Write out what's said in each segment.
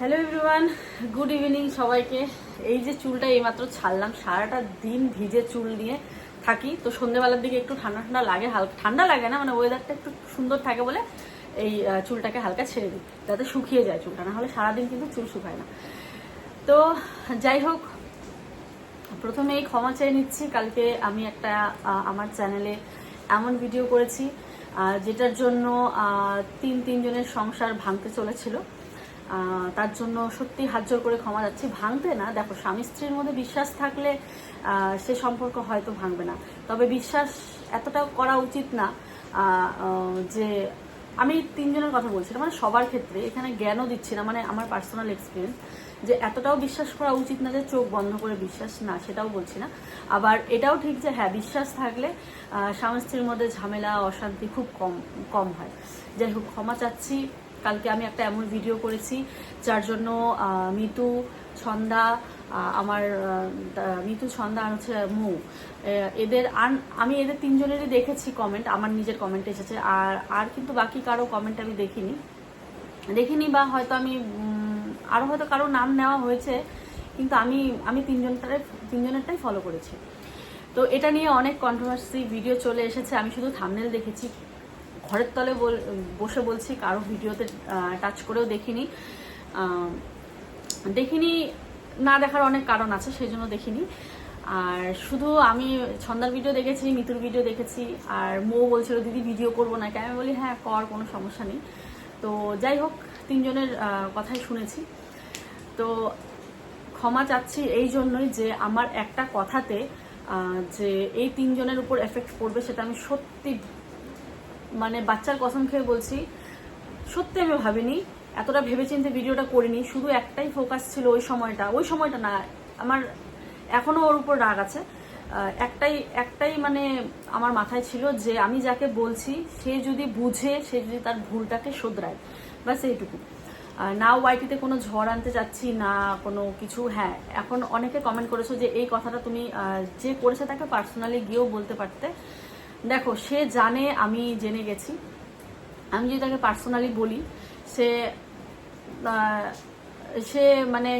Hello everyone good evening সবাইকে। এই যে চুলটা এইমাত্র ছাড়লাম, সারাটা দিন ভিজে চুল নিয়ে থাকি। তো সন্ধ্যেবেলার দিকে একটু ঠান্ডা ঠান্ডা লাগে, হালকা ঠান্ডা লাগে না মানে ওয়েদারটা একটু সুন্দর থাকে বলে এই চুলটাকে হালকা ছেড়ে দিই, যাতে শুকিয়ে যায় চুলটা, না হলে সারাদিন কিন্তু চুল শুকায় না। তো যাই হোক প্রথমে এই ক্ষমা চেয়ে নিচ্ছি, কালকে আমি একটা আমার চ্যানেলে এমন ভিডিও করেছি যেটার জন্য তিন তিনজনের সংসার ভাঙতে চলেছিল। তার জন্য সত্যি হাত জোর করে ক্ষমা যাচ্ছি ভাঙতে না। দেখো স্বামী স্ত্রীর মধ্যে বিশ্বাস থাকলে সে সম্পর্ক হয়তো ভাঙবে না। তবে বিশ্বাস এতটাও করা উচিত না যে আমি তিনজনের কথা বলছি। না, মানে সবার ক্ষেত্রে এখানে জ্ঞানও দিচ্ছি না মানে আমার পার্সোনাল এক্সপিরিয়েন্স যে এতটাও বিশ্বাস করা উচিত না যে চোখ বন্ধ করে বিশ্বাস না সেটাও বলছি না। আবার এটাও ঠিক যে হ্যাঁ বিশ্বাস থাকলে স্বামী স্ত্রীর মধ্যে ঝামেলা অশান্তি খুব কম কম হয়। যাই হোক ক্ষমা চাচ্ছি। কালকে আমি একটা এমন ভিডিও করেছি, যার জন্য মিতু, ছন্দা আমার মিতু, ছন্দা আর হচ্ছে মৌ এদের আন- আমি এদের তিনজনেরই দেখেছি কমেন্ট আমার নিজের কমেন্ট এসেছে, আর আর কিন্তু বাকি কারও কমেন্ট আমি দেখিনি। দেখিনি বা হয়তো আমি আরও হয়তো কারও নাম নেওয়া হয়েছে, কিন্তু আমি আমি তিনজনটারে, তিনজনেরটাই ফলো করেছি। তো এটা নিয়ে অনেক কন্ট্রোভার্সি ভিডিও চলে এসেছে, আমি শুধু থামনেল দেখেছি। ঘরের তলে বসে বলছি, কারও ভিডিওতে টাচ করেও দেখিনি। দেখিনি, না দেখার অনেক কারণ আছে, সেই জন্য দেখিনি। আর শুধু আমি ছন্দার ভিডিও দেখেছি, মিতুর ভিডিও দেখেছি, আর মৌ বলছিল, দিদি ভিডিও করব না কেন আমি বলি হ্যাঁ কর, কোনো সমস্যা নেই। তো যাই হোক, তিনজনের কথাই শুনেছি। তো ক্ষমা চাচ্ছি এই জন্যই যে আমার একটা কথাতে যে এই তিনজনের উপর এফেক্ট পড়বে, সেটা আমি সত্যি মানে বাচ্চার কসম খেয়ে বলছি, সত্যি আমি ভাবিনি, এতটা ভেবেচিন্তে ভিডিওটা করিনি, শুধু একটাই ফোকাস ছিল ওই সময়টা ওই সময়টা না, আমার এখনও ওর উপর রাগ আছে। একটাই একটাই মানে আমার মাথায় ছিল যে আমি যাকে বলছি, সে যদি বুঝে, সে যদি তার ভুলটাকে শোধরায়, ব্যাস এইটুকু। না ওয়াইটিতে কোনো ঝড় আনতে চাচ্ছি না কোনো কিছু হ্যাঁ এখন অনেকে কমেন্ট করেছ যে এই কথাটা তুমি যে করেছে তাকে পার্সোনালি গিয়েও বলতে পারতে। দেখো, সে জানে আমি জেনে গেছি। আমি যদি তাকে পার্সোনালি বলি, সে সে মানে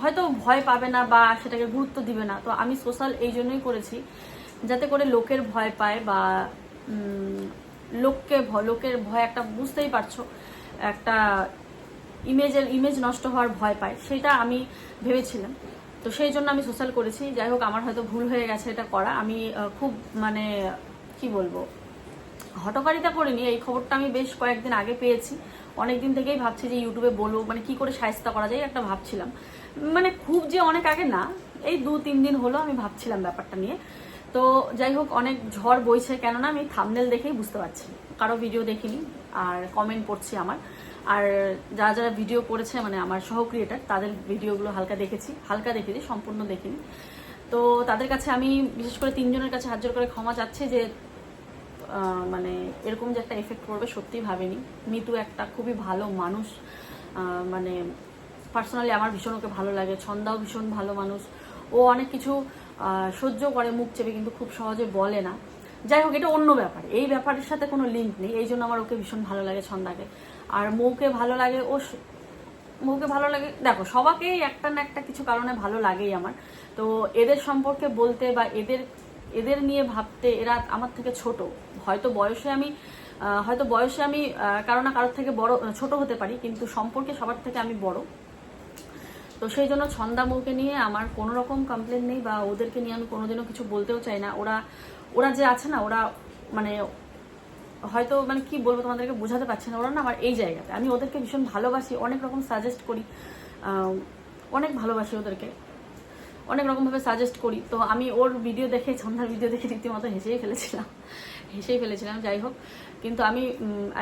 হয়তো ভয় পাবে না বা সেটাকে গুরুত্ব দিবে না। তো আমি সোশ্যাল এই জন্যই করেছি, যাতে করে লোকের ভয় পায় বা লোককে লোকের ভয় একটা বুঝতেই পারছ, একটা ইমেজের ইমেজ নষ্ট হওয়ার ভয় পায়, সেটা আমি ভেবেছিলাম। তো সেই জন্য আমি সোশ্যাল করেছি। যাই হোক, আমার হয়তো ভুল হয়ে গেছে এটা করা। আমি খুব মানে কি বলব? হটকারিতা করিনি, এই খবরটা আমি বেশ কয়েকদিন আগে পেয়েছি। অনেকদিন থেকেই ভাবছি যে ইউটিউবে বলব মানে কি করে সাহিত্য করা যায়, একটা ভাবছিলাম। মানে খুব যে অনেক আগে না, এই দু তিন দিন হলো আমি ভাবছিলাম ব্যাপারটা নিয়ে। তো যাই হোক, অনেক ঝড় বইছে, কেননা আমি থামনেল দেখেই বুঝতে পারছি। কারও ভিডিও দেখিনি, আর কমেন্ট পড়ছি আমার। আর যারা যারা ভিডিও করেছে মানে আমার সহ ক্রিয়েটার তাদের ভিডিওগুলো হালকা দেখেছি হালকা দেখেছি সম্পূর্ণ দেখিনি। তো তাদের কাছে আমি, বিশেষ করে তিনজনের কাছে হাত করে ক্ষমা চাচ্ছি যে মানে এরকম যে একটা এফেক্ট পড়বে, সত্যিই ভাবিনি। মিতু একটা খুবই ভালো মানুষ মানে পার্সোনালি আমার ভীষণ ওকে ভালো লাগে, ছন্দাও ভীষণ ভালো মানুষ। ও অনেক কিছু সহ্য করে, মুখ চেপে কিন্তু খুব সহজে বলে না। যাই হোক, এটা অন্য ব্যাপার। এই ব্যাপারের সাথে কোনো লিঙ্ক নেই। এই জন্য আমার ওকে ভীষণ ভালো লাগে ছন্দাকে। আর মৌকে ভালো লাগে, ও মৌকে ভালো লাগে, দেখো, সবাকেই একটা না একটা কিছু কারণে ভালো লাগেই আমার। তো এদের সম্পর্কে বলতে বা এদের এদের নিয়ে ভাবতে এরা আমার থেকে ছোট। হয়তো বয়সে আমি হয়তো বয়সে আমি কারও না কারোর থেকে বড়, ছোট হতে পারি, কিন্তু সম্পর্কে সবার থেকে আমি বড়। তো সেই জন্য ছন্দা নিয়ে আমার কোনো রকম কমপ্লেন নেই বা ওদেরকে নিয়ে আমি কোনোদিনও কিছু বলতেও চাই না। ওরা ওরা যে আছে না, ওরা মানে হয়তো মানে কি বলব তোমাদেরকে বোঝাতে পারছি না। ওরা না আমার এই জায়গাতে। আমি ওদেরকে ভীষণ ভালোবাসি, অনেক রকম সাজেস্ট করি। অনেক ভালোবাসি ওদেরকে। অনেক রকমভাবে সাজেস্ট করি। তো আমি ওর ভিডিও দেখে ছন্দার ভিডিও দেখে রীতিমতো হেসেই ফেলেছিলাম। হেসেই ফেলেছিলাম, যাই হোক। কিন্তু আমি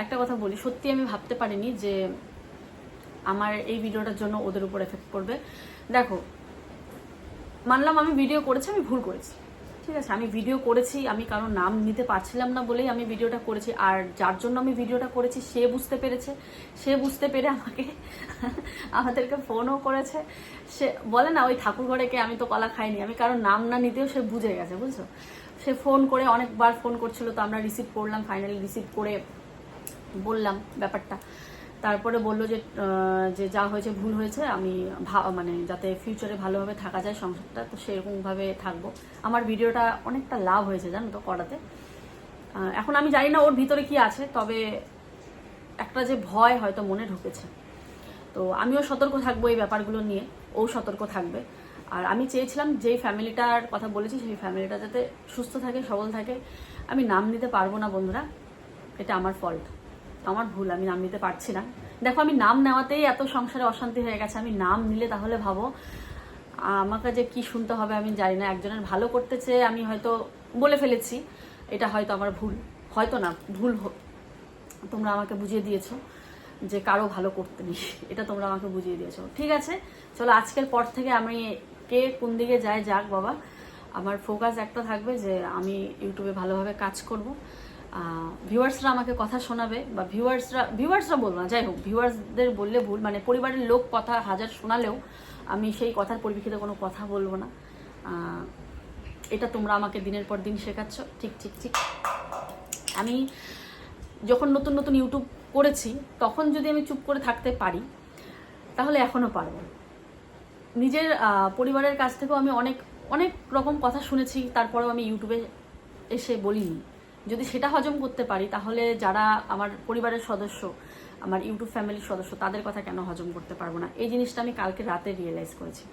একটা কথা বলি, সত্যি আমি ভাবতে পারিনি যে আমার এই ভিডিওটার জন্য ওদের উপর এফেক্ট পড়বে। দেখো, মানলাম আমি ভিডিও করেছি, আমি ভুল করেছি। ঠিক আছে, আমি ভিডিও করেছি, আমি কারও নাম নিতে পারছিলাম না বলেই আমি ভিডিওটা করেছি। আর যার জন্য আমি ভিডিওটা করেছি, সে বুঝতে পেরেছে। সে বুঝতে পেরে আমাকে, আমাদেরকে ফোনও করেছে। সে বলে না, ওই ঠাকুর ঘরেকে আমি তো কলা খাইনি। আমি কারও নাম না নিতেও সে বুঝে গেছে, বুঝছ? সে ফোন করে অনেকবার ফোন করছিল, তো আমরা রিসিভ করলাম ফাইনালি রিসিভ করে বললাম ব্যাপারটা। তারপরে বলল যে যে যা হয়েছে ভুল হয়েছে, আমি মানে যাতে ফিউচারে ভালোভাবে থাকা যায় সংসারটা, তো সেরকমভাবে থাকব। আমার ভিডিওটা অনেকটা লাভ হয়েছে, জানো তো, করাতে। এখন আমি জানি না ওর ভিতরে কি আছে, তবে একটা যে ভয় হয়তো মনে ঢুকেছে। তো আমিও সতর্ক থাকব এই ব্যাপারগুলো নিয়ে, ও সতর্ক থাকবে। আর আমি চেয়েছিলাম যেই ফ্যামিলিটার কথা বলেছি, সেই ফ্যামিলিটা যাতে সুস্থ থাকে, সবল থাকে। আমি নাম নিতে পারব না, বন্ধুরা, এটা আমার ফল্ট আমার ভুল, আমি নাম নিতে পারছি না। দেখো, আমি নাম নেওয়াতেই এত সংসারে অশান্তি হয়ে গেছে, আমি নাম নিলে তাহলে ভাবো, আমাকে যে কি শুনতে হবে আমি জানি না, একজনের ভালো করতে চেয়ে আমি হয়তো বলে ফেলেছি, এটা হয়তো আমার ভুল, হয়তো না, ভুল তোমরা আমাকে বুঝিয়ে দিয়েছ যে কারও ভালো করতে নেই, এটা তোমরা আমাকে বুঝিয়ে দিয়েছ। ঠিক আছে, চলো আজকের পর থেকে আমি কে কোন দিকে যায় যাক বাবা, আমার ফোকাস একটা থাকবে যে আমি ইউটিউবে ভালোভাবে কাজ করব। ভিউয়ার্সরা আমাকে কথা শোনাবে বা ভিউয়ার্সরা ভিউয়ার্সরা বলব না, যাই হোক ভিউয়ার্সদের বললে ভুল মানে পরিবারের লোক কথা হাজার শোনালেও আমি সেই কথার পরিপ্রেক্ষিতে কোনো কথা বলব না। এটা তোমরা আমাকে দিনের পর দিন শেখাচ্ছ, ঠিক ঠিক ঠিক। আমি যখন নতুন নতুন ইউটিউব করেছি, তখন যদি আমি চুপ করে থাকতে পারি, তাহলে এখনও পারব। নিজের পরিবারের কাছ থেকেও আমি অনেক অনেক রকম কথা শুনেছি, তারপরেও আমি ইউটিউবে এসে বলিনি। যদি সেটা হজম করতে পারি, তাহলে যারা আমার পরিবারের সদস্য, আমার ইউটিউব ফ্যামিলির সদস্য, তাদের কথা কেন হজম করতে পারব না? এই জিনিসটা আমি কালকে রাতে রিয়েলাইজ করেছি।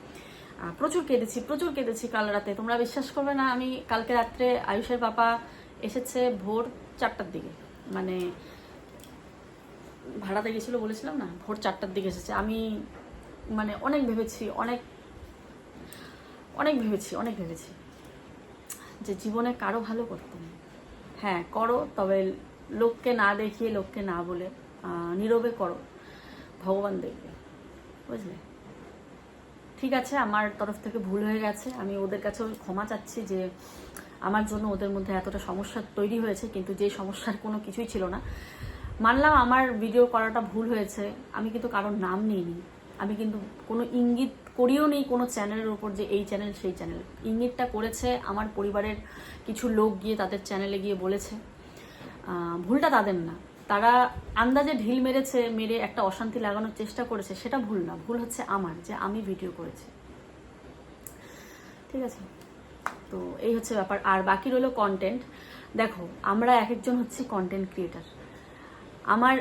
প্রচুর কেঁদেছি প্রচুর কেঁদেছি কাল রাতে। তোমরা বিশ্বাস করবে না, আমি কালকে রাত্রে আয়ুষের বাবা এসেছে ভোর চারটার দিকে। মানে ভাড়াতে গেছিল বলেছিলাম না? ভোর চারটার দিকে এসেছে। আমি মানে অনেক ভেবেছি, অনেক অনেক ভেবেছি অনেক ভেবেছি যে জীবনে কারও ভালো করতে নেই। হ্যাঁ করো, তবে লোককে না দেখিয়ে লোককে না বলে নীরবে করো। ভগবান দেখবে, বুঝলে? ঠিক আছে, আমার তরফ থেকে ভুল হয়ে গেছে। আমি ওদের কাছেও ক্ষমা চাচ্ছি যে, আমার জন্য ওদের মধ্যে এতটা সমস্যা তৈরি হয়েছে, কিন্তু যে সমস্যার কোনো কিছুই ছিল না। মানলাম আমার ভিডিও করাটা ভুল হয়েছে, আমি কিন্তু কারোর নাম নিইনি। আমি কিন্তু কোনো ইঙ্গিত করিও নেই কোনো চ্যানেলের ওপর যে এই চ্যানেল সেই চ্যানেল ইঙ্গিতটা করেছে আমার পরিবারের কিছু লোক গিয়ে তাদের চ্যানেলে গিয়ে বলেছে ভুলটা তাদের না। তারা আন্দাজে ঢিল মেরেছে, মেরে একটা অশান্তি লাগানোর চেষ্টা করেছে, সেটা ভুল না। ভুল হচ্ছে আমার, যে আমি ভিডিও করেছি। ঠিক আছে? তো এই হচ্ছে ব্যাপার। আর বাকি রইল কন্টেন্ট দেখো, আমরা এক একজন হচ্ছে কন্টেন্ট ক্রিয়েটার আমার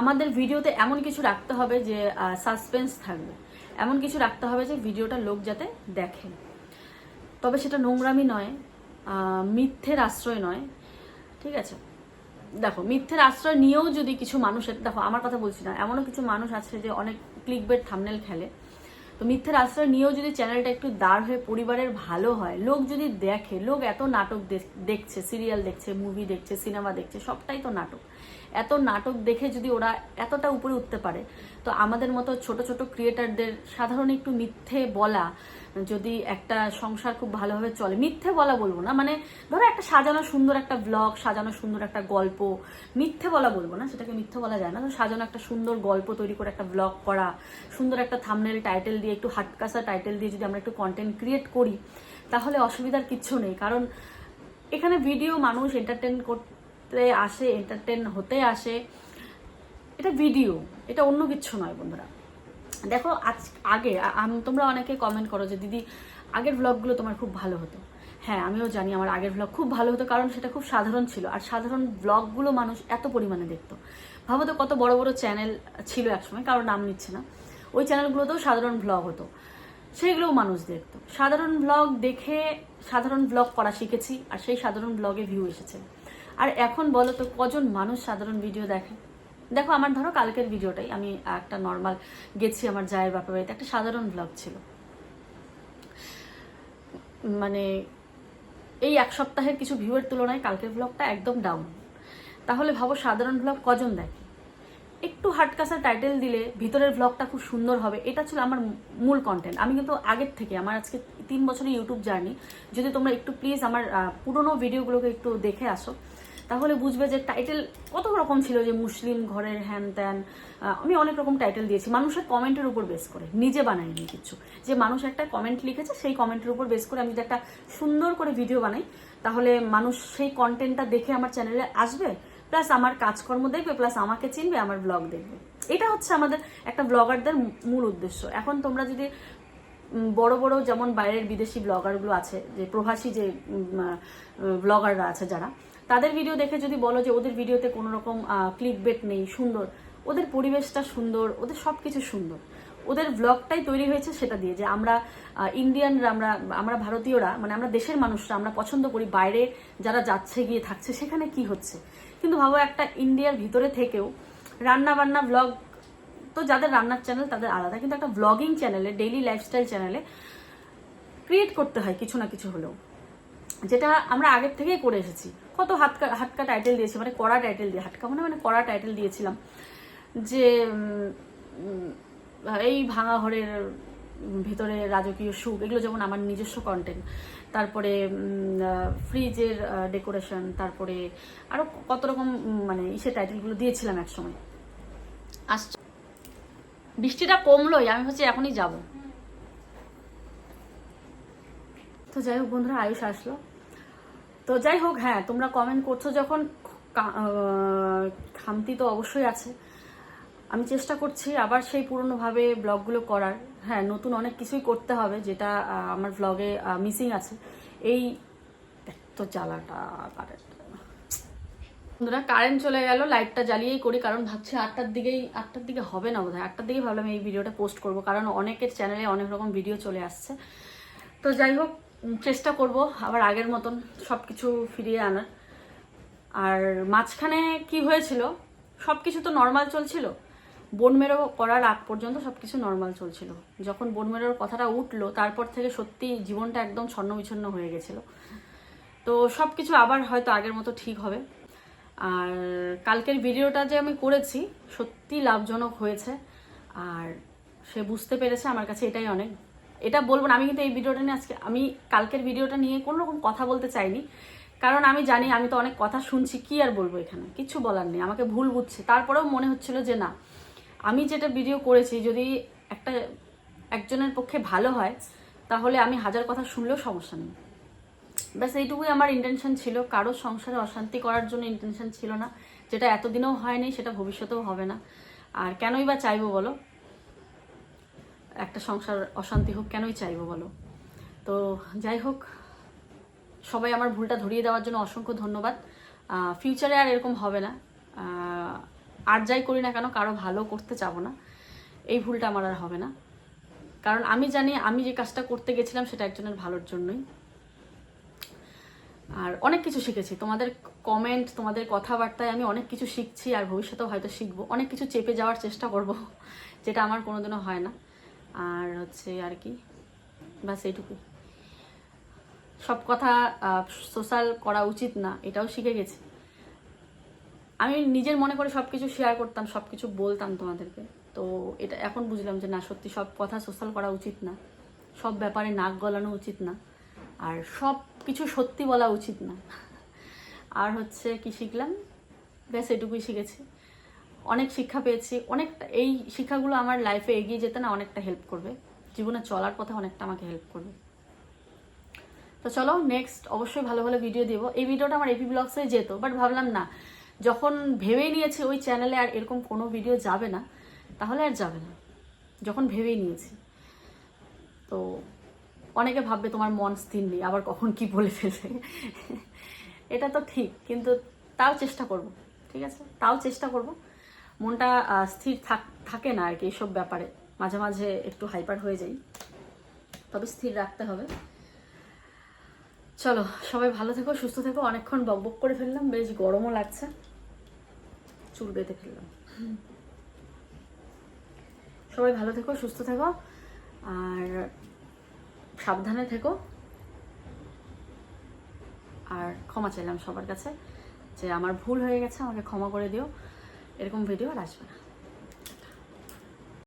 আমাদের ভিডিওতে এমন কিছু রাখতে হবে যে সাসপেন্স থাকবে। এমন কিছু রাখতে হবে যে, ভিডিওটা লোক যাতে দেখে। তবে সেটা নোংরামি নয় মিথ্যের আশ্রয় নয়। ঠিক আছে? দেখো, মিথ্যের আশ্রয় নিয়েও যদি কিছু মানুষের দেখো, আমার কথা বলছি না, এমনও কিছু মানুষ আছে যে অনেক ক্লিক বেড থামনেল খেলে। তো মিথ্যের আশ্রয় নিয়েও যদি চ্যানেলটা একটু দাঁড় হয়ে পরিবারের ভালো হয়, লোক যদি দেখে, লোক এত নাটক দেখ- দেখছে সিরিয়াল দেখছে মুভি দেখছে সিনেমা দেখছে, সবটাই তো নাটক। এত নাটক দেখে যদি ওরা এতটা উপরে উঠতে পারে, তো আমাদের মতো ছোট ছোট ক্রিয়েটারদের সাধারণ একটু মিথ্যে বলা যদি একটা সংসার খুব ভালোভাবে চলে, মিথ্যে বলা বলব না মানে ধরো একটা সাজানো সুন্দর একটা ব্লগ সাজানো সুন্দর একটা গল্প, মিথ্যে বলা বলব না, সেটাকে মিথ্যে বলা যায় না তো সাজানো একটা সুন্দর গল্প তৈরি করে একটা ব্লগ করা, সুন্দর একটা থামনেল টাইটেল দিয়ে, একটু হাটকাসা টাইটেল দিয়ে যদি আমরা একটু কন্টেন্ট ক্রিয়েট করি, তাহলে অসুবিধার কিচ্ছু নেই, কারণ এখানে ভিডিও মানুষ এন্টারটেন করতে আসে এন্টারটেন হতে আসে, এটা ভিডিও এটা অন্য কিছু নয় বন্ধুরা। দেখো, আজ, আগে তোমরা অনেকে কমেন্ট করো যে, দিদি, আগের ব্লগগুলো তোমার খুব ভালো হতো। হ্যাঁ আমিও জানি আমার আগের ব্লগ খুব ভালো হতো, কারণ সেটা খুব সাধারণ ছিল। আর সাধারণ ব্লগগুলো মানুষ এত পরিমাণে দেখতো। ভাবো তো কত বড় বড় চ্যানেল ছিল একসময় কারোর নাম নিচ্ছে না। ওই চ্যানেলগুলোতেও সাধারণ ব্লগ হতো। সেইগুলোও মানুষ দেখতো। সাধারণ ব্লগ দেখে সাধারণ ব্লগ করা শিখেছি, আর সেই সাধারণ ব্লগে ভিউ এসেছে। আর এখন বলো তো, কজন মানুষ সাধারণ ভিডিও দেখে? দেখো, আমার ধরো কালকের ভিডিওটাই, আমি একটা নর্মাল গেছি আমার জায়ের বাপের বাড়িতে, একটা সাধারণ ব্লগ ছিল। মানে এই এক সপ্তাহের কিছু ভিউয়ের তুলনায় কালকের ব্লগটা একদম ডাউন তাহলে ভাবো সাধারণ ব্লগ কজন দেখে? একটু হাটকাসা টাইটেল দিলে ভিতরের ব্লগটা খুব সুন্দর হবে, এটা ছিল আমার মূল কন্টেন্ট আমি কিন্তু আগের থেকে, আমার আজকে তিন বছরের ইউটিউব জার্নি যদি তোমরা একটু প্লিজ আমার পুরোনো ভিডিওগুলোকে একটু দেখে আসো। তাহলে বুঝবে যে টাইটেল কত রকম ছিল যে মুসলিম ঘরের হ্যান ত্যান আমি অনেক রকম টাইটেল দিয়েছি। মানুষের কমেন্টের উপর বেস করে, নিজে বানাইনি কিছু। যে মানুষ একটা কমেন্ট লিখেছে, সেই কমেন্টের উপর বেস করে আমি যদি একটা সুন্দর করে ভিডিও বানাই, তাহলে মানুষ সেই কন্টেন্টটা দেখে আমার চ্যানেলে আসবে প্লাস আমার কাজকর্ম দেখবে প্লাস আমাকে চিনবে, আমার ব্লগ দেখবে। এটা হচ্ছে আমাদের একটা ব্লগারদের মূল উদ্দেশ্য। এখন তোমরা যদি বড় বড় যেমন বাইরের বিদেশি ব্লগারগুলো আছে, যে প্রবাসী যে ব্লগাররা আছে যারা তাদের ভিডিও দেখে যদি বলো যে ওদের ভিডিওতে কোনো রকম ক্লিক বেট নেই, সুন্দর, ওদের পরিবেশটা সুন্দর, ওদের সব কিছু সুন্দর। ওদের ব্লগটাই তৈরি হয়েছে সেটা দিয়ে যে আমরা ইন্ডিয়ানরা আমরা আমরা ভারতীয়রা মানে আমরা দেশের মানুষরা, আমরা পছন্দ করি বাইরে যারা যাচ্ছে, গিয়ে থাকছে, সেখানে কি হচ্ছে? কিন্তু ভাবো একটা ইন্ডিয়ার ভিতরে থেকেও রান্না বান্না ব্লগ তো যাদের রান্নার চ্যানেল তাদের আলাদা, কিন্তু একটা ব্লগিং চ্যানেলে ডেইলি লাইফস্টাইল চ্যানেলে ক্রিয়েট করতে হয় কিছু না কিছু হলেও। যেটা আমরা আগের থেকেই করে এসেছি। কত হাতকা হাতকা টাইটেল দিয়েছি মানে কড়া টাইটেল দিয়ে হাতকা মানে মানে কড়া টাইটেল দিয়েছিলাম। যে এই ভাঙা ঘরের ভিতরে রাজকীয় সুখ, এগুলো যেমন আমার নিজস্ব কন্টেন্ট তারপরে ফ্রিজের ডেকোরেশন তারপরে আরও কত রকম মানে ইসে টাইটেলগুলো দিয়েছিলাম এক সময় আসছে বৃষ্টিটা কমলোই, আমি হচ্ছে এখনই যাব। তো যাই হোক, বন্ধুরা, আয়ুষ আসলো। তো যাই হোক হ্যাঁ তোমরা কমেন্ট করছ যখন খামতি তো অবশ্যই আছে। আমি চেষ্টা করছি আবার সেই পুরনোভাবে ব্লগগুলো করার। হ্যাঁ নতুন অনেক কিছুই করতে হবে, যেটা আমার ব্লগে মিসিং আছে। এই তো জ্বালাটা কারেন্ট বন্ধুরা কারেন্ট চলে গেল লাইটটা জ্বালিয়েই করি, কারণ ভাবছি আটটার দিকেই, আটটার দিকে হবে না বোধহয়। আটটার দিকেই ভাবলাম এই ভিডিওটা পোস্ট করব, কারণ অনেকের চ্যানেলে অনেক রকম ভিডিও চলে আসছে। তো যাই হোক চেষ্টা করব আবার আগের মতন সব কিছু ফিরিয়ে আনার আর মাঝখানে কি হয়েছিল সব কিছু তো নর্মাল চলছিল। বন মেরো করার আগ পর্যন্ত সব কিছু নর্মাল চলছিল। যখন বন মেরোর কথাটা উঠল, তারপর থেকে সত্যি জীবনটা একদম ছন্ন বিছন্ন হয়ে গেছিল। তো সব কিছু আবার হয়তো আগের মতো ঠিক হবে। আর কালকের ভিডিওটা যে আমি করেছি, সত্যি লাভজনক হয়েছে। আর সে বুঝতে পেরেছে, আমার কাছে এটাই অনেক। এটা বলব না, আমি কিন্তু এই ভিডিওটা নিয়ে আজকে আমি কালকের ভিডিওটা নিয়ে কোনো রকম কথা বলতে চাইনি। কারণ আমি জানি, আমি তো অনেক কথা শুনছি, কি আর বলব এখানে? কিছু বলার নেই, আমাকে ভুল বুঝছে। তারপরেও মনে হচ্ছিল যে না, আমি যেটা ভিডিও করেছি, যদি একটা একজনের পক্ষে ভালো হয়, তাহলে আমি হাজার কথা শুনলেও সমস্যা নেই। ব্যাস, এইটুকুই আমার ইন্টেনশন ছিল। কারও সংসারে অশান্তি করার জন্য ইন্টেনশন ছিল না। যেটা এতদিনেও হয়নি, সেটা ভবিষ্যতেও হবে না। আর কেনই বা চাইব বলো? একটা সংসার অশান্তি হোক, কেনই চাইব বলো? তো যাই হোক, সবাই আমার ভুলটা ধরিয়ে দেওয়ার জন্য অসংখ্য ধন্যবাদ। ফিউচারে আর এরকম হবে না। আর যাই করি না কেন, কারও ভালো করতে চাবো না। এই ভুলটা আমার আর হবে না। কারণ আমি জানি আমি যে কাজটা করতে গেছিলাম, সেটা একজনের ভালোর জন্যই। আর অনেক কিছু শিখেছি। তোমাদের কমেন্ট তোমাদের কথাবার্তায় আমি অনেক কিছু শিখছি, আর ভবিষ্যতেও হয়তো শিখব। অনেক কিছু চেপে যাওয়ার চেষ্টা করব, যেটা আমার কোনোদিনও হয় না। আর হচ্ছে আর কি, ব্যাস এইটুকুই সব কথা সোশ্যাল করা উচিত না, এটাও শিখে গেছি। আমি নিজের মনে করে সব কিছু শেয়ার করতাম সব কিছু বলতাম তোমাদেরকে। তো এটা এখন বুঝলাম যে না, সত্যি সব কথা সোশ্যাল করা উচিত না। সব ব্যাপারে নাক গলানো উচিত না। আর সব কিছু সত্যি বলা উচিত না। আর হচ্ছে কি শিখলাম? ব্যাস এটুকুই শিখেছি। অনেক শিক্ষা পেয়েছি, অনেকটা, এই শিক্ষাগুলো আমার লাইফে এগিয়ে যেতে না অনেকটা হেল্প করবে। জীবনে চলার পথে অনেকটা আমাকে হেল্প করবে। তো চলো নেক্সট অবশ্যই ভালো ভালো ভিডিও দেবো। এই ভিডিওটা আমার এপি ব্লগসে যেত বাট ভাবলাম না, যখন ভেবেই নিয়েছি ওই চ্যানেলে আর এরকম কোনো ভিডিও যাবে না, তাহলে আর যাবে না, যখন ভেবেই নিয়েছি। তো অনেকে ভাববে তোমার মন স্থির নেই, আবার কখন কি বলে ফেলবে। এটা তো ঠিক, কিন্তু তাও চেষ্টা করব, ঠিক আছে? তাও চেষ্টা করব। মনটা স্থির থাক- না আর কি এইসব ব্যাপারে। মাঝে মাঝে একটু হাইপার হয়ে যাই। তবে স্থির রাখতে হবে। চলো, সবাই ভালো থেকো, সুস্থ থেকো। অনেকক্ষণ বকবক করে ফেললাম। বেশ গরমও লাগছে। চুল বেঁধে ফেললাম। সবাই ভালো থেকো, সুস্থ থেকো। আর সাবধানে থেকো। আর ক্ষমা চাইলাম সবার কাছে। যে আমার ভুল হয়ে গেছে, আমাকে ক্ষমা করে দিও। এরকম ভিডিও আর আসবে না।